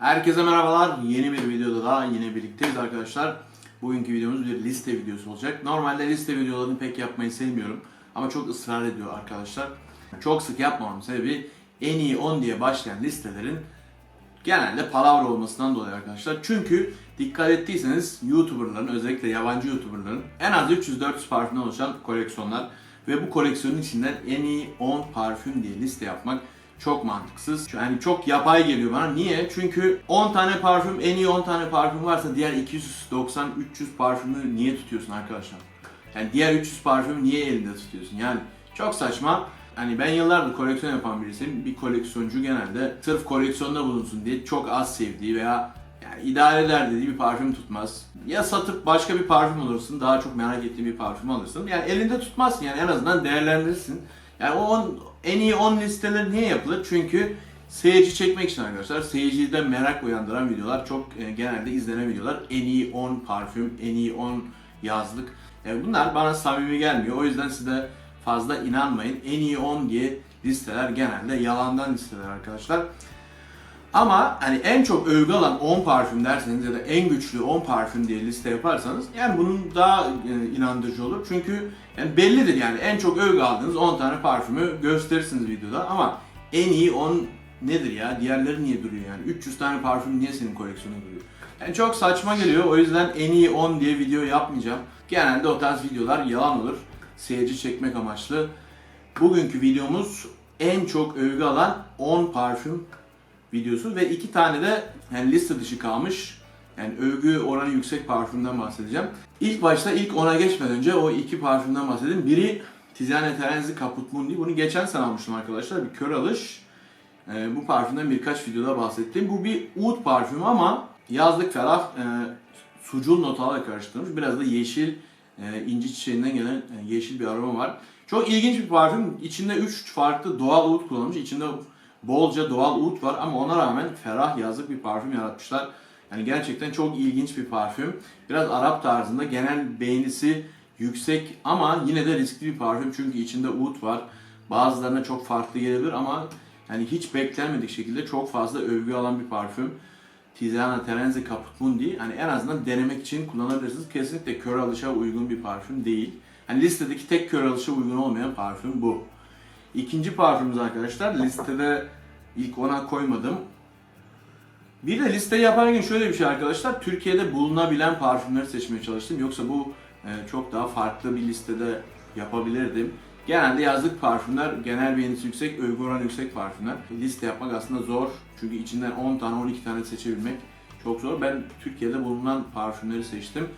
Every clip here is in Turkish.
Herkese merhabalar. Yeni bir videoda daha yine birlikteyiz arkadaşlar. Bugünkü videomuz bir liste videosu olacak. Normalde liste videolarını pek yapmayı sevmiyorum. Ama çok ısrar ediyor arkadaşlar. Çok sık yapmamamın sebebi en iyi 10 diye başlayan listelerin genelde palavra olmasından dolayı arkadaşlar. Çünkü dikkat ettiyseniz YouTuber'ların özellikle yabancı YouTuber'ların en az 300-400 parfümden oluşan koleksiyonlar ve bu koleksiyonun içinden en iyi 10 parfüm diye liste yapmak çok mantıksız. Yani çok yapay geliyor bana. Niye? Çünkü 10 tane parfüm, en iyi 10 tane parfüm varsa diğer 290-300 parfümü niye tutuyorsun arkadaşlar? Yani diğer 300 parfümü niye elinde tutuyorsun? Yani çok saçma. Hani ben yıllardır koleksiyon yapan birisiyim. Bir koleksiyoncu genelde sırf koleksiyonda bulunsun diye çok az sevdiği veya yani idare eder dediği bir parfüm tutmaz. Ya satıp başka bir parfüm alırsın, daha çok merak ettiğin bir parfüm alırsın. Yani elinde tutmazsın yani en azından değerlendirirsin. Yani o on, en iyi 10 listeler niye yapılır? Çünkü seyirci çekmek için arkadaşlar. Seyircide merak uyandıran videolar çok e, genelde izlenen videolar. En iyi 10 parfüm, en iyi 10 yazlık. Yani bunlar bana samimi gelmiyor. O yüzden size fazla inanmayın. En iyi 10 diye listeler genelde yalandan listeler arkadaşlar. Ama hani en çok övgü alan 10 parfüm derseniz ya da en güçlü 10 parfüm diye liste yaparsanız yani bunun daha e, inandırıcı olur. Çünkü yani bellidir yani en çok övgü aldığınız 10 tane parfümü gösterirsiniz videoda ama en iyi 10 nedir ya? Diğerleri niye duruyor yani? 300 tane parfüm niye senin koleksiyonun duruyor? Yani çok saçma geliyor. O yüzden en iyi 10 diye video yapmayacağım. Genelde o tarz videolar yalan olur. Seyirci çekmek amaçlı. Bugünkü videomuz en çok övgü alan 10 parfüm videosu ve iki tane de yani liste dışı kalmış yani övgü oranı yüksek parfümden bahsedeceğim. İlk başta ilk ona geçmeden önce o iki parfümden bahsedeyim. Biri Tiziane Terenzi Caput Mundi. Bunu geçen sene almıştım arkadaşlar. Bir kör alış. Ee, bu parfümden birkaç videoda bahsettim. Bu bir oud parfümü ama yazlık ferah e, sucul notalarla karıştırılmış. Biraz da yeşil e, inci çiçeğinden gelen e, yeşil bir aroma var. Çok ilginç bir parfüm. İçinde 3 farklı doğal oud kullanılmış. İçinde bolca doğal oud var ama ona rağmen ferah yazlık bir parfüm yaratmışlar. Yani gerçekten çok ilginç bir parfüm. Biraz Arap tarzında genel beğenisi yüksek ama yine de riskli bir parfüm çünkü içinde oud var. Bazılarına çok farklı gelebilir ama yani hiç beklenmedik şekilde çok fazla övgü alan bir parfüm. Tiziana Terenzi Caput Mundi hani en azından denemek için kullanabilirsiniz. Kesinlikle kör alışa uygun bir parfüm değil. Hani listedeki tek kör alışa uygun olmayan parfüm bu. İkinci parfümümüz arkadaşlar listede ilk ona koymadım. Bir de listeyi yaparken şöyle bir şey arkadaşlar. Türkiye'de bulunabilen parfümleri seçmeye çalıştım. Yoksa bu e, çok daha farklı bir listede yapabilirdim. Genelde yazlık parfümler, genel beğenisi yüksek, övgü oranı yüksek parfümler. Liste yapmak aslında zor. Çünkü içinden 10 tane, 12 tane seçebilmek çok zor. Ben Türkiye'de bulunan parfümleri seçtim.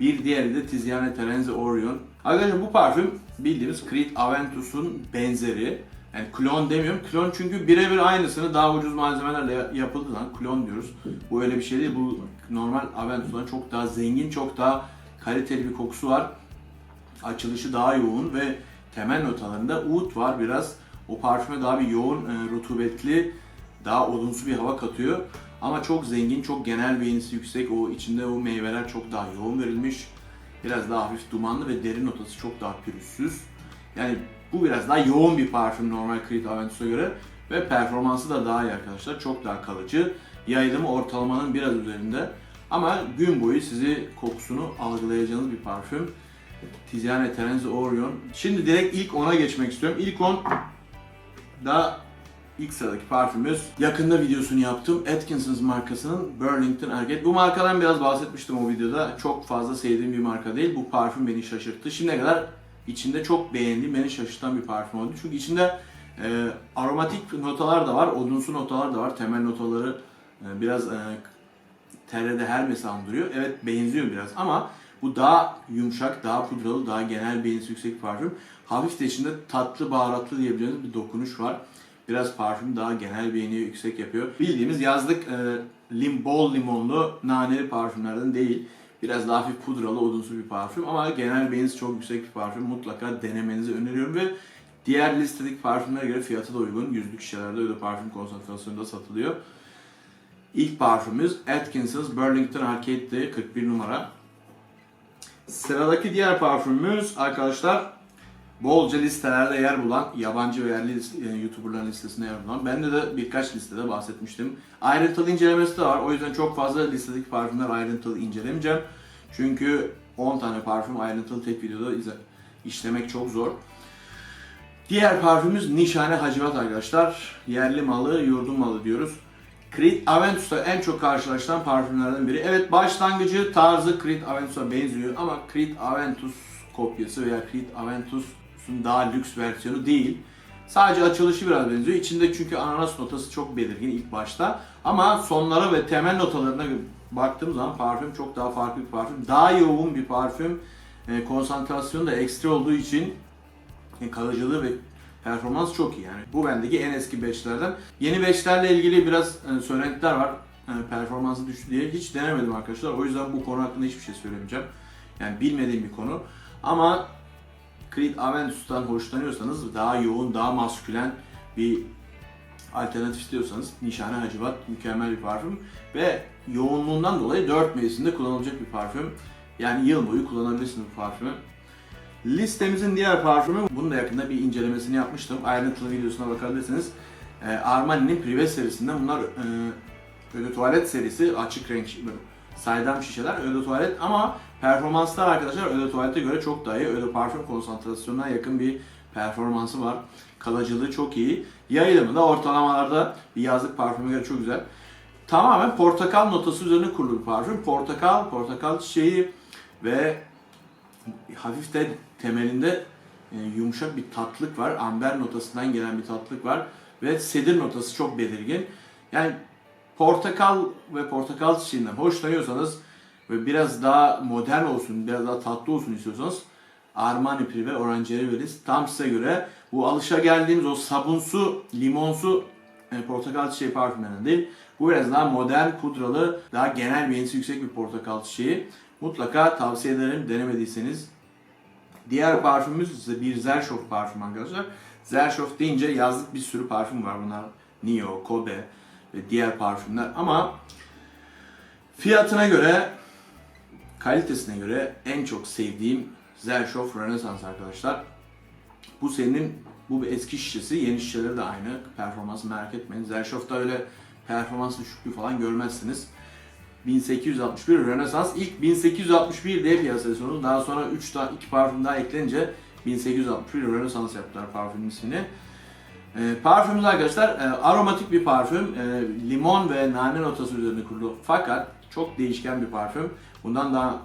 Bir diğeri de Tiziane Terenzi Orion. Arkadaşlar bu parfüm bildiğimiz Creed Aventus'un benzeri. Yani klon demiyorum. Klon çünkü birebir aynısını daha ucuz malzemelerle ya- yapıldı lan. Klon diyoruz. Bu öyle bir şey değil. Bu normal Aventus'dan çok daha zengin, çok daha kaliteli bir kokusu var. Açılışı daha yoğun ve temel notalarında oud var biraz. O parfüme daha bir yoğun, e, rutubetli, daha odunsu bir hava katıyor. Ama çok zengin, çok genel beğenisi yüksek. O içinde o meyveler çok daha yoğun verilmiş. Biraz daha hafif dumanlı ve derin notası çok daha pürüzsüz. Yani bu biraz daha yoğun bir parfüm normal Creed Aventus'a göre ve performansı da daha iyi arkadaşlar. Çok daha kalıcı. Yayılımı ortalamanın biraz üzerinde. Ama gün boyu sizi kokusunu algılayacağınız bir parfüm. Tiziane Terenzi Orion. Şimdi direkt ilk ona geçmek istiyorum. İlk 10 da ilk sıradaki parfümümüz. Yakında videosunu yaptım. Atkinson's markasının Burlington Arcade. Bu markadan biraz bahsetmiştim o videoda. Çok fazla sevdiğim bir marka değil. Bu parfüm beni şaşırttı. Şimdiye kadar içinde çok beğendiğim, beni şaşırtan bir parfüm oldu. Çünkü içinde e, aromatik notalar da var, odunsu notalar da var. Temel notaları e, biraz e, TR'de Hermes'i andırıyor. Evet benziyor biraz ama bu daha yumuşak, daha pudralı, daha genel beğenisi yüksek bir parfüm. Hafif de içinde tatlı, baharatlı diyebileceğiniz bir dokunuş var. Biraz parfüm daha genel beğeni yüksek yapıyor. Bildiğimiz yazlık e, lim, bol limonlu, naneli parfümlerden değil. Biraz daha hafif pudralı, odunsu bir parfüm ama genel beğenisi çok yüksek bir parfüm. Mutlaka denemenizi öneriyorum ve diğer listedeki parfümlere göre fiyatı da uygun. Yüzlük şişelerde da parfüm konsantrasyonunda satılıyor. İlk parfümümüz Atkinson's Burlington Arcade'de 41 numara. Sıradaki diğer parfümümüz arkadaşlar bolca listelerde yer bulan, yabancı ve yerli yani YouTuber'ların listesinde yer bulan. Bende de birkaç listede bahsetmiştim. Ayrıntılı incelemesi de var. O yüzden çok fazla listedeki parfümler ayrıntılı incelemeyeceğim. Çünkü 10 tane parfüm ayrıntılı tek videoda işlemek çok zor. Diğer parfümümüz Nişane Hacivat arkadaşlar. Yerli malı, yurdum malı diyoruz. Creed Aventus'ta en çok karşılaşılan parfümlerden biri. Evet başlangıcı tarzı Creed Aventus'a benziyor ama Creed Aventus kopyası veya Creed Aventus'un daha lüks versiyonu değil. Sadece açılışı biraz benziyor. İçinde çünkü ananas notası çok belirgin ilk başta. Ama sonlara ve temel notalarına baktığım zaman parfüm çok daha farklı bir parfüm. Daha yoğun bir parfüm. E, konsantrasyonu da ekstra olduğu için e, kalıcılığı ve performans çok iyi yani. Bu bendeki en eski batchlerden. Yeni batchlerle ilgili biraz e, söylentiler var. E, performansı düştü diye. Hiç denemedim arkadaşlar. O yüzden bu konu hakkında hiçbir şey söylemeyeceğim. Yani bilmediğim bir konu. Ama Creed Aventus'tan hoşlanıyorsanız daha yoğun, daha maskülen bir alternatif istiyorsanız Nişane Hacivat mükemmel bir parfüm ve yoğunluğundan dolayı 4 mevsimde kullanılacak bir parfüm. Yani yıl boyu kullanabilirsiniz bu parfümü. Listemizin diğer parfümü, bunun da yakında bir incelemesini yapmıştım. Ayrıntılı videosuna bakabilirsiniz. Ee, Armani'nin Privé serisinden bunlar e, öyle tuvalet serisi, açık renk saydam şişeler, öyle tuvalet ama performanslar arkadaşlar öyle tuvalete göre çok daha iyi. Öyle parfüm konsantrasyonuna yakın bir performansı var. Kalıcılığı çok iyi. Yayılımı da ortalamalarda bir yazlık parfüme göre çok güzel. Tamamen portakal notası üzerine kurulu bir parfüm. Portakal, portakal çiçeği ve hafif de temelinde e, yumuşak bir tatlık var. Amber notasından gelen bir tatlık var. Ve sedir notası çok belirgin. Yani portakal ve portakal çiçeğinden hoşlanıyorsanız ve biraz daha modern olsun, biraz daha tatlı olsun istiyorsanız Armani Privé Orangerie Velis tam size göre bu alışa geldiğimiz o sabunsu, limonsu e, portakal çiçeği parfümlerinden değil. Bu biraz daha modern, pudralı, daha genel beğenisi yüksek bir portakal çiçeği. Mutlaka tavsiye ederim denemediyseniz. Diğer parfümümüz ise bir Zershoff parfüm arkadaşlar. Zershoff deyince yazlık bir sürü parfüm var bunlar. Nio, Kobe ve diğer parfümler ama fiyatına göre kalitesine göre en çok sevdiğim Zershoff Renaissance arkadaşlar. Bu senin bu bir eski şişesi, yeni şişeleri de aynı. Performansı merak etmeyin. Zershoff'ta öyle performans düşüklüğü falan görmezsiniz. 1861 Renaissance ilk 1861 diye piyasaya sunuldu. Daha sonra 3 daha 2 parfüm daha eklenince 1861 Renaissance yaptılar parfümün ismini. E, parfümümüz arkadaşlar e, aromatik bir parfüm. E, limon ve nane notası üzerine kurulu. Fakat çok değişken bir parfüm. Bundan daha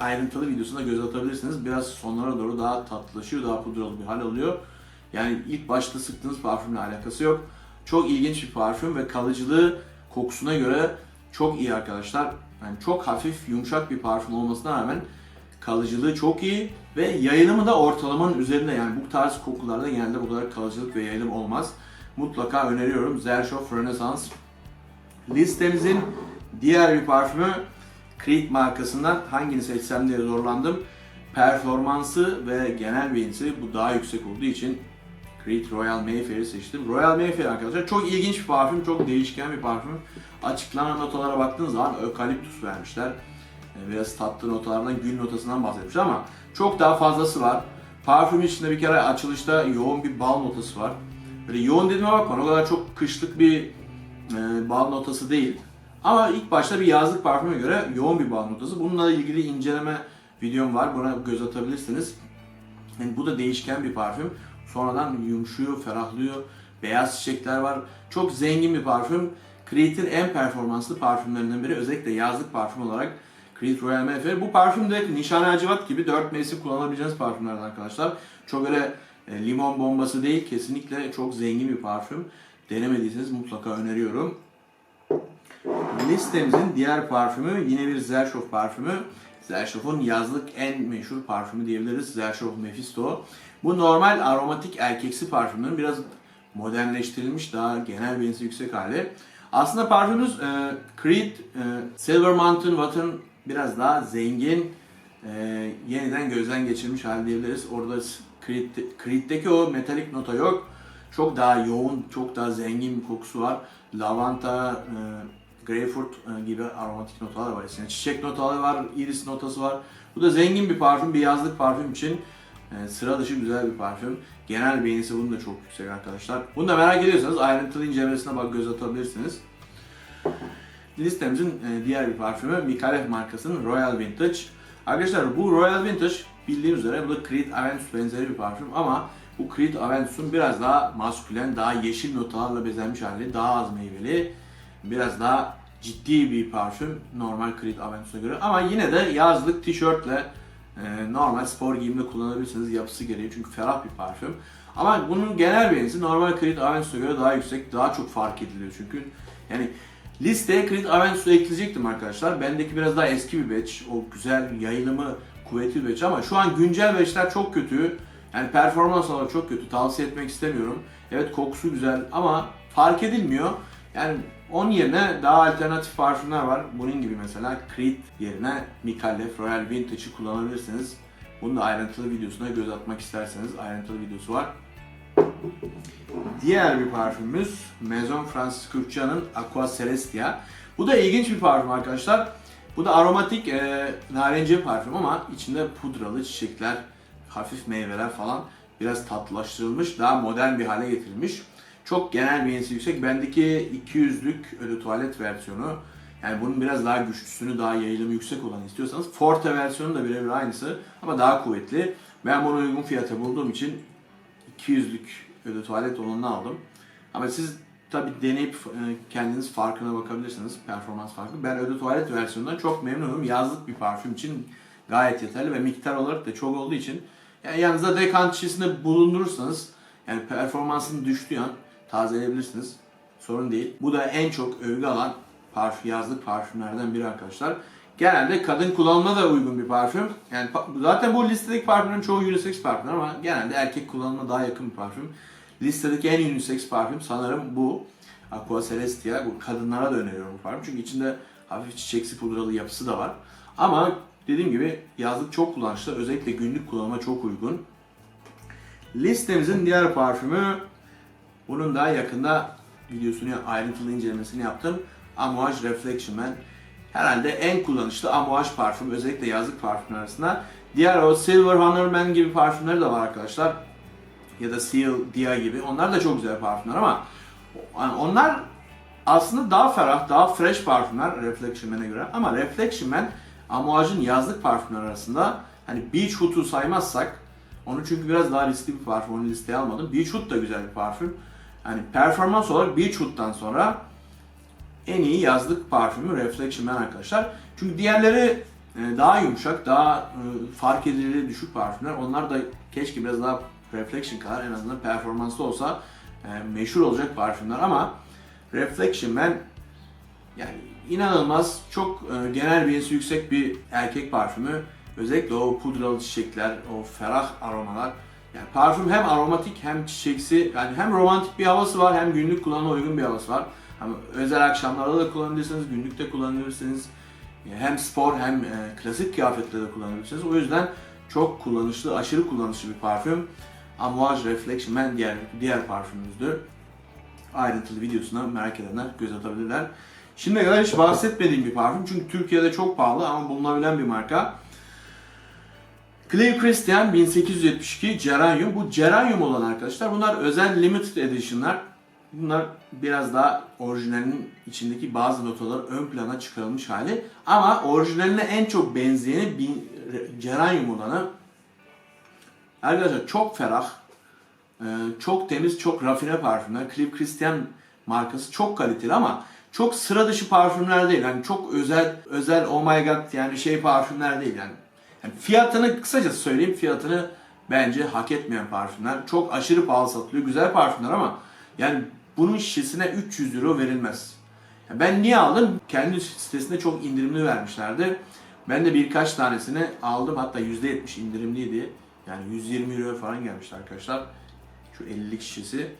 ayrıntılı videosuna göz atabilirsiniz. Biraz sonlara doğru daha tatlılaşıyor, daha pudralı bir hal alıyor. Yani ilk başta sıktığınız parfümle alakası yok. Çok ilginç bir parfüm ve kalıcılığı kokusuna göre çok iyi arkadaşlar. Yani çok hafif, yumuşak bir parfüm olmasına rağmen kalıcılığı çok iyi ve yayılımı da ortalamanın üzerinde. Yani bu tarz kokularda genelde bu kadar kalıcılık ve yayılım olmaz. Mutlaka öneriyorum. Zershoff Renaissance. Listemizin diğer bir parfümü Creed markasından hangini seçsem diye zorlandım. Performansı ve genel beğenisi bu daha yüksek olduğu için Creed Royal Mayfair'i seçtim. Royal Mayfair arkadaşlar çok ilginç bir parfüm, çok değişken bir parfüm. Açıklanan notalara baktığınız zaman ökaliptus vermişler. Biraz tatlı notalardan, gül notasından bahsetmişler ama çok daha fazlası var. Parfüm içinde bir kere açılışta yoğun bir bal notası var. Böyle yoğun dediğime bakma, o kadar çok kışlık bir e, bal notası değil. Ama ilk başta bir yazlık parfüme göre yoğun bir bal notası. Bununla ilgili inceleme videom var, buna göz atabilirsiniz. Yani bu da değişken bir parfüm. Sonradan yumuşuyor, ferahlıyor. Beyaz çiçekler var. Çok zengin bir parfüm. Creed'in en performanslı parfümlerinden biri. Özellikle yazlık parfüm olarak Creed Royal Mayfair. Bu parfüm de Nişane Hacivat gibi 4 mevsim kullanabileceğiniz parfümlerden arkadaşlar. Çok öyle e, limon bombası değil. Kesinlikle çok zengin bir parfüm. Denemediyseniz mutlaka öneriyorum. Listemizin diğer parfümü yine bir Zershoff parfümü. Zershoff'un yazlık en meşhur parfümü diyebiliriz. Zershoff Mephisto. Bu normal aromatik erkeksi parfümlerin biraz modernleştirilmiş, daha genel beğenisi yüksek hali. Aslında parfümümüz e, Creed, e, Silver Mountain Water'ın biraz daha zengin, e, yeniden gözden geçirilmiş hali diyebiliriz. Orada Creed, Creed'deki o metalik nota yok. Çok daha yoğun, çok daha zengin bir kokusu var. Lavanta, e, greyfurt e, gibi aromatik notalar var. Yani çiçek notaları var, iris notası var. Bu da zengin bir parfüm, bir yazlık parfüm için E, sıra dışı güzel bir parfüm. Genel beğenisi bunun da çok yüksek arkadaşlar. Bunu da merak ediyorsanız ayrıntılı incelemesine bak göz atabilirsiniz. Listemizin e, diğer bir parfümü Micallef markasının Royal Vintage. Arkadaşlar bu Royal Vintage bildiğiniz üzere bu da Creed Aventus benzeri bir parfüm ama bu Creed Aventus'un biraz daha maskülen, daha yeşil notalarla bezenmiş hali, daha az meyveli, biraz daha ciddi bir parfüm normal Creed Aventus'a göre. Ama yine de yazlık tişörtle e, normal spor giyimde kullanabilirsiniz yapısı gereği çünkü ferah bir parfüm. Ama bunun genel beğenisi normal Creed Aventus'a göre daha yüksek, daha çok fark ediliyor çünkü. Yani listeye Creed Aventus'u ekleyecektim arkadaşlar. Bendeki biraz daha eski bir batch. O güzel yayılımı kuvvetli bir batch ama şu an güncel batchler çok kötü. Yani performans olarak çok kötü. Tavsiye etmek istemiyorum. Evet kokusu güzel ama fark edilmiyor. Yani onun yerine daha alternatif parfümler var. Bunun gibi mesela Creed yerine Micallef Royal Vintage'ı kullanabilirsiniz. Bunun da ayrıntılı videosuna göz atmak isterseniz ayrıntılı videosu var. Diğer bir parfümümüz Maison Francis Kurkdjian'ın Aqua Celestia. Bu da ilginç bir parfüm arkadaşlar. Bu da aromatik e, narenciye parfüm ama içinde pudralı çiçekler, hafif meyveler falan biraz tatlılaştırılmış, daha modern bir hale getirilmiş. Çok genel beğenisi yüksek. Bendeki 200'lük ödü tuvalet versiyonu. Yani bunun biraz daha güçlüsünü, daha yayılımı yüksek olanı istiyorsanız Forte versiyonu da birebir aynısı ama daha kuvvetli. Ben bunu uygun fiyata bulduğum için 200'lük ödü tuvalet olanını aldım. Ama siz tabi deneyip e, kendiniz farkına bakabilirsiniz. Performans farkı. Ben ödü tuvalet versiyonundan çok memnunum. Yazlık bir parfüm için gayet yeterli ve miktar olarak da çok olduğu için yani yanınızda dekant şişesinde bulundurursanız yani performansın düştüğü an tazeleyebilirsiniz. Sorun değil. Bu da en çok övgü alan parfüm, yazlık parfümlerden biri arkadaşlar. Genelde kadın kullanımına da uygun bir parfüm. Yani zaten bu listedeki parfümlerin çoğu unisex parfümler ama genelde erkek kullanımına daha yakın bir parfüm. Listedeki en unisex parfüm sanırım bu. Aqua Celestia. Bu kadınlara da öneriyorum bu parfüm. Çünkü içinde hafif çiçeksi pudralı yapısı da var. Ama dediğim gibi yazlık çok kullanışlı. Özellikle günlük kullanıma çok uygun. Listemizin diğer parfümü bunun daha yakında videosunu ayrıntılı incelemesini yaptım. Amouage Reflection Man. Herhalde en kullanışlı Amouage parfüm özellikle yazlık parfümler arasında. Diğer o Silver Honor Man gibi parfümleri de var arkadaşlar. Ya da Seal Dia gibi. Onlar da çok güzel parfümler ama onlar aslında daha ferah, daha fresh parfümler Reflection Man'e göre. Ama Reflection Man Amouage'ın yazlık parfümler arasında hani Beach Hood'u saymazsak onu çünkü biraz daha riskli bir parfüm. Onu listeye almadım. Beach Hood da güzel bir parfüm. Yani performans olarak Beach Hood'dan sonra en iyi yazlık parfümü Reflection Man arkadaşlar. Çünkü diğerleri e, daha yumuşak, daha e, fark edilirliği düşük parfümler. Onlar da keşke biraz daha Reflection kadar en azından performanslı olsa e, meşhur olacak parfümler ama Reflection Man yani inanılmaz çok genel beğenisi yüksek bir erkek parfümü. Özellikle o pudralı çiçekler, o ferah aromalar. Yani parfüm hem aromatik hem çiçeksi, yani hem romantik bir havası var hem günlük kullanıma uygun bir havası var. Hem özel akşamlarda da kullanabilirsiniz, günlükte kullanabilirsiniz. Hem spor hem e, klasik kıyafetle de kullanabilirsiniz. O yüzden çok kullanışlı, aşırı kullanışlı bir parfüm. Amouage Reflection Man diğer, diğer parfümümüzdü. Ayrıntılı videosuna merak edenler göz atabilirler. Şimdiye kadar hiç bahsetmediğim bir parfüm çünkü Türkiye'de çok pahalı ama bulunabilen bir marka. Clay Christian 1872 Geranium. Bu Geranium olan arkadaşlar bunlar özel limited edition'lar. Bunlar biraz daha orijinalinin içindeki bazı notalar ön plana çıkarılmış hali. Ama orijinaline en çok benzeyeni bin- Geranium olanı. Arkadaşlar çok ferah, e, çok temiz, çok rafine parfümler. Clive Christian markası çok kaliteli ama çok sıra dışı parfümler değil. Yani çok özel, özel oh my god yani şey parfümler değil yani. Yani fiyatını kısacası söyleyeyim fiyatını bence hak etmeyen parfümler. Çok aşırı pahalı satılıyor. Güzel parfümler ama yani bunun şişesine 300 euro verilmez. Ya Ben niye aldım? Kendi sitesinde çok indirimli vermişlerdi. Ben de birkaç tanesini aldım. Hatta %70 indirimliydi. Yani 120 euro falan gelmişti arkadaşlar. Şu 50'lik şişesi.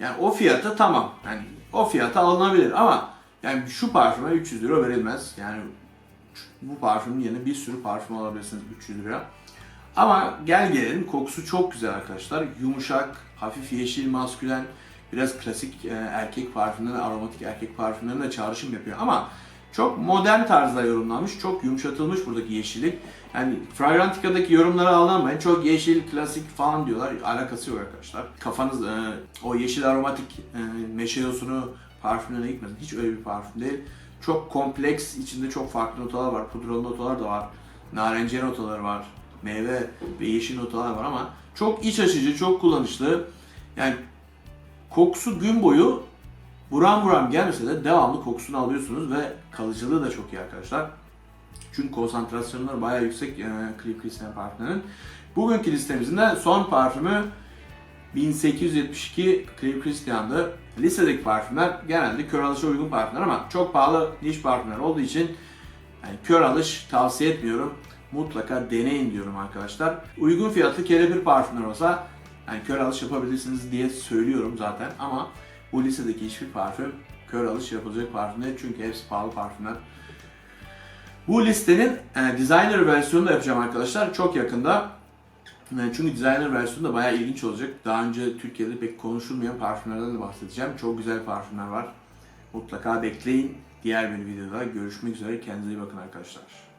Yani o fiyata tamam. Yani o fiyata alınabilir ama yani şu parfüme 300 euro verilmez. Yani bu parfümün yerine bir sürü parfüm alabilirsiniz 300 lira. Ama gel gelelim kokusu çok güzel arkadaşlar. Yumuşak, hafif yeşil, maskülen, biraz klasik e, erkek parfümlerine, aromatik erkek parfümlerine çağrışım yapıyor. Ama çok modern tarzda yorumlanmış, çok yumuşatılmış buradaki yeşillik. Yani Fragrantica'daki yorumlara aldanmayın. Çok yeşil, klasik falan diyorlar. Alakası yok arkadaşlar. Kafanız e, o yeşil aromatik e, meşe yosunu parfümlerine gitmesin. Hiç öyle bir parfüm değil. Çok kompleks, içinde çok farklı notalar var. Pudralı notalar da var. Narenciye notaları var. Meyve ve yeşil notalar var ama çok iç açıcı, çok kullanışlı. Yani kokusu gün boyu buram buram gelmese de devamlı kokusunu alıyorsunuz ve kalıcılığı da çok iyi arkadaşlar. Çünkü konsantrasyonları bayağı yüksek e, Cliff Christian parfümlerinin. Bugünkü listemizin de son parfümü 1872 Cliff Christian'dı. Listedeki parfümler genelde kör alışa uygun parfümler ama çok pahalı niş parfümler olduğu için yani kör alış tavsiye etmiyorum. Mutlaka deneyin diyorum arkadaşlar. Uygun fiyatlı kelepir parfümler olsa yani kör alış yapabilirsiniz diye söylüyorum zaten ama bu listedeki hiçbir parfüm kör alış yapılacak parfüm değil çünkü hepsi pahalı parfümler. Bu listenin e, designer versiyonunu da yapacağım arkadaşlar çok yakında. E, çünkü designer versiyonu da bayağı ilginç olacak. Daha önce Türkiye'de pek konuşulmayan parfümlerden de bahsedeceğim. Çok güzel parfümler var. Mutlaka bekleyin. Diğer bir videoda görüşmek üzere. Kendinize iyi bakın arkadaşlar.